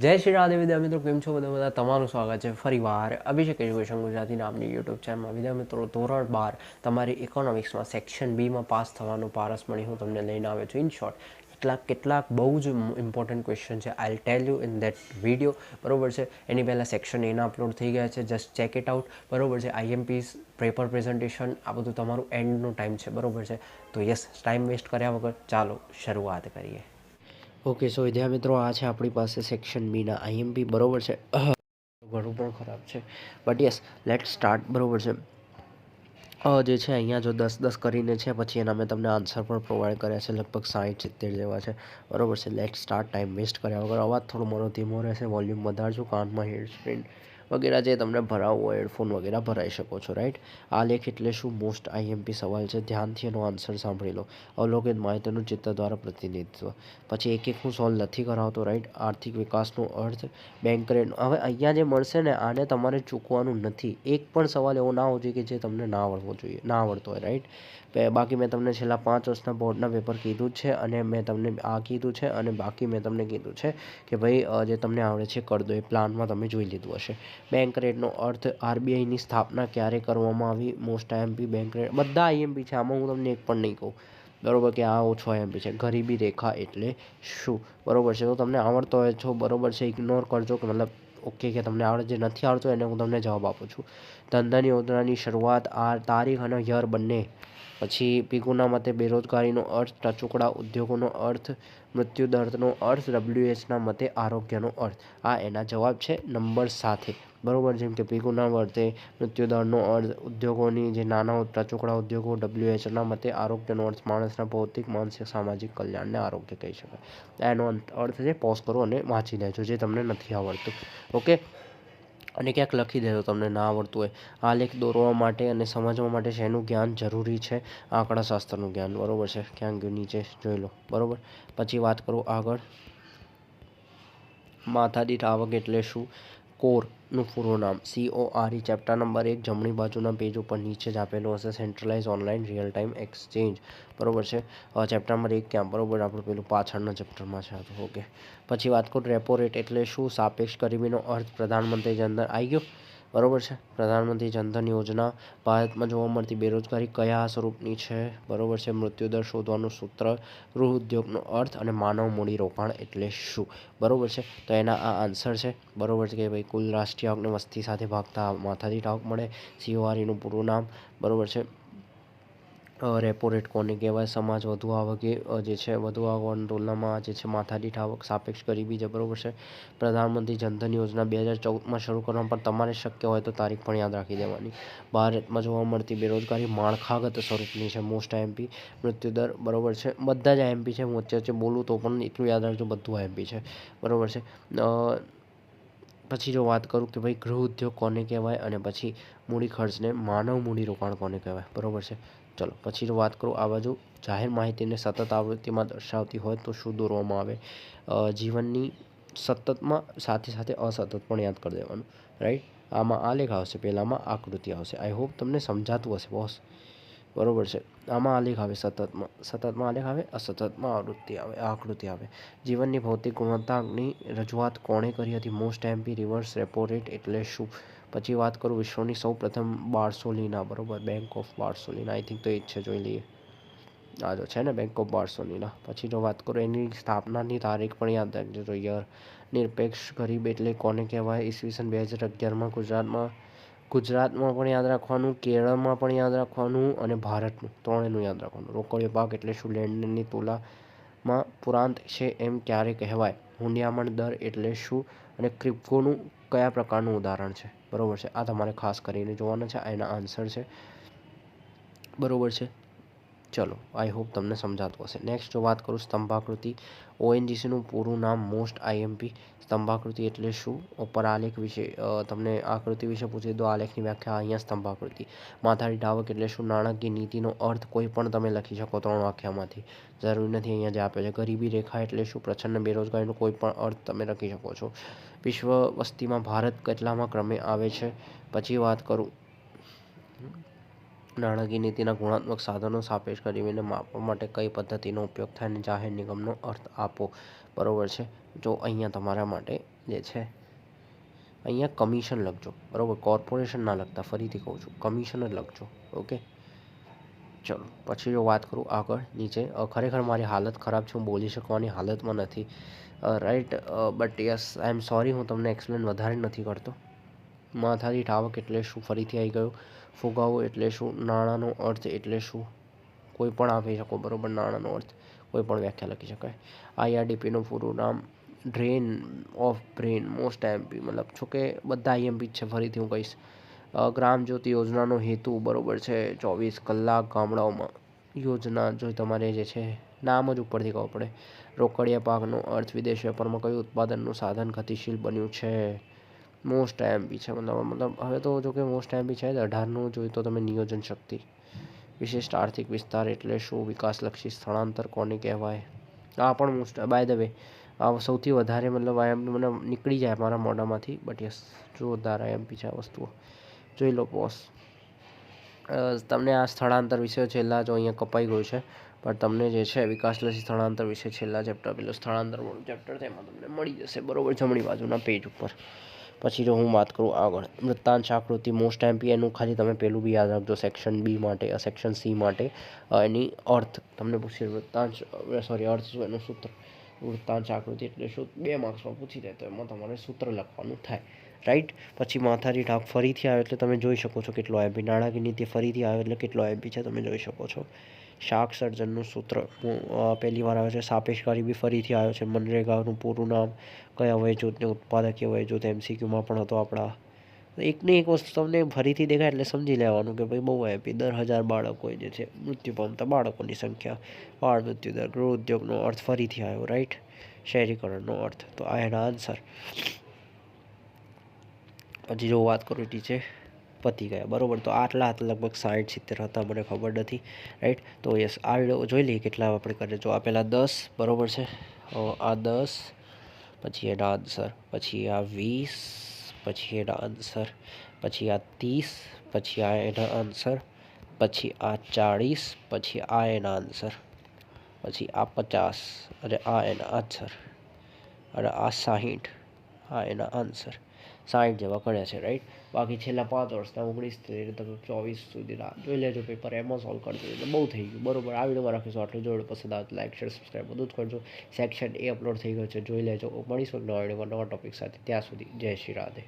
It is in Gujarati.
જય શ્રી રાધે વિદ્યા મિત્રો, કેમ છો બધા? બધા તમારું સ્વાગત છે ફરીવાર અભિષેક એજ્યુકેશન ગુજરાતી નામની યુટ્યુબ ચેનલમાં. વિદ્યા મિત્રો, ધોરણ બાર, તમારી ઇકોનોમિક્સમાં સેક્શન બીમાં પાસ થવાનું પારસમણી હું તમને લઈને આવ્યો છું. ઇન શોર્ટ કેટલાક કેટલાક બહુ જ ઇમ્પોર્ટન્ટ ક્વેશ્ચન છે. I tell you in that video બરોબર છે? એની પહેલાં સેક્શન એના અપલોડ થઈ ગયા છે. જસ્ટ ચેક ઇટ આઉટ બરોબર છે? આઈએમપીસ પેપર પ્રેઝન્ટેશન આ બધું તમારું એન્ડનો ટાઈમ છે. બરોબર છે? તો યસ ટાઈમ વેસ્ટ કર્યા વગર ચાલો શરૂઆત કરીએ. ઓકે, સો વિદ્યા મિત્રો, આ છે આપણી પાસે સેક્શન બીના આઈએમપી બરોબર છે? ઘણું પણ ખરાબ છે. બટ યસ લેટ સ્ટાર્ટ બરોબર છે? જે છે અહીંયા જો દસ દસ કરીને છે, પછી એના મેં તમને આન્સર પણ પ્રોવાઈડ કર્યા છે, લગભગ સાઠ સિત્તેર જેવા છે. બરોબર છે લેટ સ્ટાર્ટ ટાઈમ વેસ્ટ કર્યા વગર. અવાજ થોડો મારો ધીમો રહેશે વોલ્યુમ વધારજો કાનમાં હેડ સ્ક્રીન વગેરે જે તમને ભરાવવું હોય હેડફોન વગેરે ભરાઈ શકો છો રાઈટ આ લેખ એટલે શું? મોસ્ટ આઈએમપી સવાલ છે. ધ્યાનથી એનો આન્સર સાંભળી લો. અવલોકિત માહિતીનું ચિત્ર દ્વારા પ્રતિનિધિત્વ. પછી એક એક હું સોલ્વ નથી કરાવતો રાઈટ આર્થિક વિકાસનો અર્થ બેંક રેટ હવે અહીંયા જે મળશે ને, આને તમારે ચૂકવાનું નથી. એક પણ સવાલ એવો ના હોવો જોઈએ કે જે તમને ના આવડવો જોઈએ, ના આવડતો હોય રાઈટ બાકી મેં તમને છેલ્લા પાંચ વર્ષના બોર્ડના પેપર કીધું છે અને મેં તમને આ કીધું છે અને બાકી મેં તમને કીધું છે કે ભાઈ જે તમને આવડે છે કરદો એ પ્લાનમાં તમે જોઈ લીધું હશે. બેંક રેટનો અર્થ આરબીઆઈની સ્થાપના ક્યારે કરવામાં આવી? મોસ્ટ આઈએમપી બેંક રેટ બધા આઈએમપી છે. આમાં હું તમને એક પણ નહીં કહું. બરોબર કે આ ઓછો આઈએમપી છે. ગરીબી રેખા એટલે શું? બરોબર છે. તો તમને આવડતો હોય છો બરોબર છે. ઇગ્નોર કરજો કે મતલબ ઓકે કે તમને આવડે જે નથી આવડતો એને હું તમને જવાબ આપું છું. ધંધાની યોજનાની શરૂઆત આ તારીખ અને યર બંને. પછી પીકુના મતે બેરોજગારીનો અર્થ, ટચુકડા ઉદ્યોગોનો અર્થ મૃત્યુદર્દનો અર્થ ડબ્લ્યુએચના મતે આરોગ્યનો અર્થ. આ એના જવાબ છે નંબર સાથે. બરોબર, જેમ કે પીગુના વર્તે મૃત્યુદરનો અર્થ ઉદ્યોગોની જે નાના ટચુકડા ઉદ્યોગો ડબ્લ્યુએચના મતે આરોગ્યનો અર્થ માણસના ભૌતિક, માનસિક, સામાજિક કલ્યાણને આરોગ્ય કહી શકાય. એનો અર્થ છે પોઝ કરો અને વાંચી લેજો, જે તમને નથી આવડતું. ઓકે અને ક્યાંક લખી દેજો તમને ના આવડતું હોય. આ લેખ દોરવા માટે અને સમજવા માટે શેનું જ્ઞાન જરૂરી છે? આંકડાશાસ્ત્રનું જ્ઞાન, બરોબર છે? ક્યાંક નીચે, જોઈ લો. બરોબર? પછી વાત કરું આગળ. માથાદીઠ આવક એટલે શું? કોરનું પૂરું નામ. C O R E chapter number એક, જમણી બાજુના પેજ ઉપર નીચે જ આપેલું હશે centralise online real time exchange બરોબર છે? ચેપ્ટર નંબર એક ક્યાં બરોબર, આપણું પેલું પાછળના ચેપ્ટરમાં છે ઓકે પછી વાત કરું રેપો રેટ એટલે શું? સાપેક્ષ ગરીબીનો અર્થ પ્રધાનમંત્રી અંદર આવી ગયો? બરોબર છે? પ્રધાનમંત્રી જનધન યોજના ભારતમાં જોવા મળતી બેરોજગારી કયા સ્વરૂપની છે? બરાબર છે, મૃત્યુદર શોધવાનું સૂત્ર, ગૃહ ઉદ્યોગનો અર્થ અને માનવ મૂડી રોકાણ એટલે શું? બરાબર છે, તો એના આ આન્સર છે. બરાબર છે કે ભાઈ, કુલ રાષ્ટ્રીય આવકને વસ્તી સાથે ભાગતા માથાથી ટાંક મળે સીઓઆરઈનું પૂરું નામ. બરાબર છે રેપો રેટ કોને કહેવાય, સમાજ વધુ આવક જે છે, વધુ આવકની તુલનામાં જે છે, માથાદીઠ આવક સાપેક્ષ ગરીબી છે, બરાબર છે. પ્રધાનમંત્રી જનધન યોજના બે હજાર ચૌદમાં શરૂ કરવા પણ તમારે શક્ય હોય તો તારીખ પણ યાદ રાખી દેવાની. ભારતમાં જોવા મળતી બેરોજગારી માળખાગત સ્વરૂપની છે મોસ્ટ આઈએમપી મૃત્યુદર બરાબર છે. બધા જ આઈએમપી છે, હું વચ્ચે બોલું તો પણ એટલું યાદ રાખજો, બધું આઈએમપી છે, બરાબર છે. પછી જો વાત કરું કે ભાઈ ગૃહ ઉદ્યોગ કોને કહેવાય અને પછી મૂડી ખર્ચને, માનવ મૂડી રોકાણ કોને કહેવાય, બરાબર છે. ચલો પછી વાત કરું, આ બાજુ જાહેર માહિતીને સતત આવૃત્તિમાં દર્શાવતી હોય તો શું દોરવામાં આવે? જીવનની સતતમાં સાથે સાથે અસતત પણ યાદ કરી દેવાનું રાઈટ આમાં આલેખ આવશે, પહેલાંમાં આકૃતિ આવશે. આઈ હોપ તમને સમજાતું હશે બોસ બરોબર છે. આમાં આલેખ આવે, સતતમાં. સતતમાં આલેખ આવે, અસતતમાં આવૃત્તિ આવે, આકૃતિ આવે. જીવનની ભૌતિક ગુણવત્તાની રજૂઆત કોણે કરી હતી? Most IMP reverse repo rate એટલે શું? પછી વાત કરું વિશ્વની સૌ પ્રથમ બારસોલીના, બરોબર? બેંક ઓફ બારસોલીના આઈ થિંક તો એ જ છે, જોઈ લઈએ. આ જો છે ને બેંક ઓફ બારસોલીના પછી જો વાત કરું, એની સ્થાપનાની તારીખ પણ યાદ રાખજો તો યર. નિરપેક્ષ ગરીબ એટલે કોને કહેવાય? ઈસવીસન બે હજાર અગિયારમાં ગુજરાતમાં ગુજરાતમાં પણ યાદ રાખવાનું, કેરળમાં પણ યાદ રાખવાનું અને ભારતનું, ત્રણેયનું યાદ રાખવાનું. રોકડ પાક એટલે શું? લેણદેણની તુલામાં પુરાંત છે એમ ક્યારે કહેવાય? હુંડિયામણ દર એટલે શું? અને ક્રિપ્કોનું કયા પ્રકારનું ઉદાહરણ છે? બરાબર છે. આ તમારે ખાસ કરીને જોવાના છે. આ એના આન્સર છે. બરાબર છે. ચલો આઈ હોપ તમને સમજાતું હશે. નેક્સ્ટ જો વાત કરું સ્તંભાકૃતિ ઓએનજીસીનું પૂરું નામ મોસ્ટ આઈએમપી સ્તંભાકૃતિ એટલે શું? ઉપર આલેખ વિશે તમને આકૃતિ વિશે પૂછી દો આલેખની વ્યાખ્યા અહીંયા સ્તંભાકૃતિ. માથાડી ઢાવક એટલે શું? નાણાકીય નીતિનો અર્થ કોઈ પણ તમે લખી શકો ત્રણ વાક્યમાંથી. જરૂરી નથી અહીંયા જે આપે છે. ગરીબી રેખા એટલે શું? પ્રચંડ બેરોજગારીનો કોઈ પણ અર્થ તમે લખી શકો છો. વિશ્વ વસ્તીમાં ભારત કેટલામાં ક્રમે આવે છે? પછી વાત કરું નાણાકીય નીતિના ગુણાત્મક સાધનો સાપેક્ષ ગરીબીને માપવા માટે કઈ પદ્ધતિનો ઉપયોગ થાય અને જાહેર નિગમનો અર્થ આપો. બરાબર છે? જો અહીંયા તમારા માટે જે છે, અહીંયા કમિશન લખજો. બરાબર? કોર્પોરેશન ના લખતા, ફરીથી કહું છું, કમિશન જ લખજો. ઓકે? ચલો, પછી જો વાત કરું આગળ, નીચે ખરેખર મારી હાલત ખરાબ છે, હું બોલી શકવાની હાલતમાં નથી. Right but yes I am sorry હું તમને એક્સપ્લેન વધારે નથી કરતો. માથાથી ઠાવક એટલે શું? ફરીથી આવી ગયું. ફુગાવો એટલે શું? નાણાંનો અર્થ એટલે શું? કોઈ પણ આપી શકો, બરાબર? નાણાંનો અર્થ. કોઈ પણ વ્યાખ્યા લખી શકાય. આઈઆરડીપીનું પૂરું નામ drain of brain most IMP મતલબ છો કે બધા આઈએમપી જ છે, ફરીથી હું કહીશ. ગ્રામ જ્યોતિ યોજનાનો હેતુ બરાબર છે, ચોવીસ કલાક ગામડાઓમાં. યોજના જો તમારે જે છે, નામ જ ઉપરથી ખબર પડે. રોકડિયા પાકનો અર્થ વિદેશ વેપારમાં કયું ઉત્પાદનનું સાધન ગતિશીલ બન્યું છે? મોસ્ટ એમપી છે. મતલબ મતલબ હવે તો જો કે મોસ્ટ એમપી છે જ. અઢારનું જોઈએ તો તમે નિયોજન શક્તિ. વિશિષ્ટ આર્થિક વિસ્તાર એટલે શું? વિકાસલક્ષી સ્થળાંતર કોને કહેવાય? આ પણ મોસ્ટ બાય ધ વે આ સૌથી વધારે મતલબ આઈએમપી એમ મને નીકળી જાય મારા મોઢામાંથી બટ યસ જોરદાર એમપી છે આ વસ્તુઓ. જોઈ લો બોસ તમને આ સ્થળાંતર વિશે છેલ્લા જો અહીંયા કપાઈ ગયું છે, પણ તમને જે છે વિકાસલક્ષી સ્થળાંતર વિશે છેલ્લા ચેપ્ટર પેલું સ્થળાંતર ચેપ્ટર એમાં તમને મળી જશે બરોબર જમણી બાજુના પેજ ઉપર. પછી જો હું વાત કરું આગળ વૃત્તાંત આકૃતિ મોસ્ટ એમપી એનું ખાલી તમે પેલું બી યાદ રાખજો સેક્શન બી માટે સેક્શન સી માટે એની અર્થ, તમને પૂછશે વૃત્તાંશ સોરી અર્થ શું, એનું સૂત્ર? વૃત્તાંશ આકૃતિ એટલે શું? બે માર્ક્સમાં પૂછી દે તો એમાં તમારે સૂત્ર લખવાનું થાય. રાઈટ પછી માથાની ઢાક ફરીથી આવે એટલે તમે જોઈ શકો છો કેટલો એમપી નાણાકીય નીતિ ફરીથી આવે એટલે કેટલો એમપી છે તમે જોઈ શકો છો. શાક સર્જનનું સૂત્ર. પહેલી વાર આવ્યો છે. સાપેશકારી ગરીબી ફરીથી આવ્યો છે. મનરેગાનું પૂરું નામ, કયા વય જૂથને ઉત્પાદકીય વય જૂથ એમસીક્યુમાં પણ હતો આપણા. એકને એક વસ્તુ તમને ફરીથી દેખાય એટલે સમજી લેવાનું કે ભાઈ બહુ એપી દર હજાર બાળકો જે છે, મૃત્યુ પામતા બાળકોની સંખ્યા. બાળ મૃત્યુ દર ગૃહ ઉદ્યોગનો અર્થ ફરીથી આવ્યો. રાઈટ શહેરીકરણનો અર્થ. તો આ એના આન્સર પછી જો વાત કરું નીચે પતી ગયા. બરાબર, તો આટલા હતા લગભગ સાઠ સિત્તેર હતા, મને ખબર નથી રાઈટ તો યસ આ વીડિયો જોઈ લઈએ કેટલા આપણે કરીએ જો આ પહેલાં દસ, બરાબર છે? આ દસ, પછી એના આન્સર પછી આ વીસ, પછી એના આન્સર પછી આ ત્રીસ, પછી આ એના આન્સર પછી આ ચાળીસ, પછી આ એના આન્સર પછી આ પચાસ, અને આ એના આન્સર અને આ સાહીઠ, આ એના આન્સર સાઠ જેવા કર્યા છે રાઈટ બાકી છેલ્લા પાંચ વર્ષના ઓગણીસથી તમે ચોવીસ સુધીના જોઈ લેજો પેપર એમાં સોલ્વ કરજો, એટલે બહુ થઈ ગયું, બરોબર? આ વિડીયોમાં રાખીશું આટલું જોડે પસંદ આવે લાઈક શેર સબસ્ક્રાઈબ બધું જ કરજો. સેક્શન એ અપલોડ થઈ ગયો છે, જોઈ લેજો. મળીશું નવા વિડીયોમાં નવા ટોપિક સાથે. ત્યાં સુધી જય શ્રી રાધે.